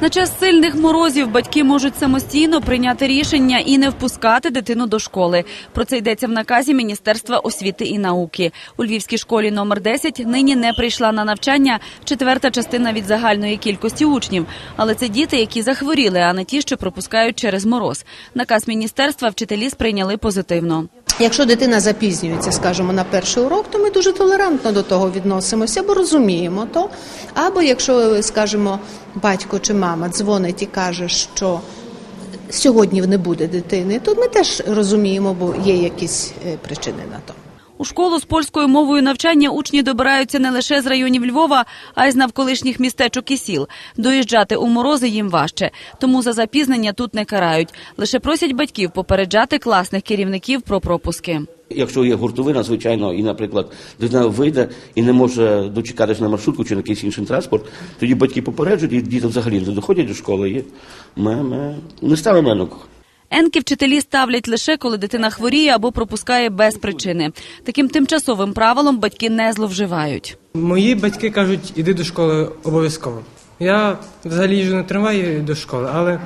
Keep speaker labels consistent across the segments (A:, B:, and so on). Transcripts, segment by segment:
A: На час сильних морозів батьки можуть самостійно прийняти рішення і не впускати дитину до школи. Про це йдеться в наказі Міністерства освіти і науки. У Львівській школі номер 10 нині не прийшла на навчання четверта частина від загальної кількості учнів. Але це діти, які захворіли, а не ті, що пропускають через мороз. Наказ міністерства вчителі сприйняли позитивно.
B: Якщо дитина запізнюється, скажімо, на перший урок, то ми дуже толерантно до того відносимося, бо розуміємо то. Або якщо, скажімо, батько чи мама дзвонить і каже, що сьогодні не буде дитини, то ми теж розуміємо, бо є якісь е, причини на то.
A: У школу з польською мовою навчання учні добираються не лише з районів Львова, а й з навколишніх містечок і сіл. Доїжджати у морози їм важче, тому за запізнення тут не карають. Лише просять батьків попереджати класних керівників про пропуски.
C: Якщо є гуртовина, звичайно, і, наприклад, дитина вийде і не може дочекатися на маршрутку чи на якийсь інший транспорт, тоді батьки попереджують, і діти взагалі не доходять до школи. І ми, ми не ставимо.
A: Енки вчителі ставлять лише коли дитина хворіє або пропускає без причини. Таким тимчасовим правилом батьки не зловживають.
D: Мої батьки кажуть, іди до школи обов'язково. Я взагалі їжджу на трамваї до школи, але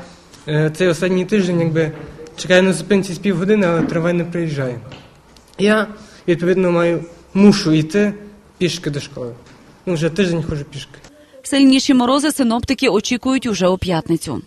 D: е, цей останній тиждень якби чекаю на зупинці з півгодини, але трамвай не приїжджає. Я відповідно маю мушу йти пішки до школи. Ну вже тиждень ходжу пішки.
A: Сильніші морози синоптики очікують уже у п'ятницю.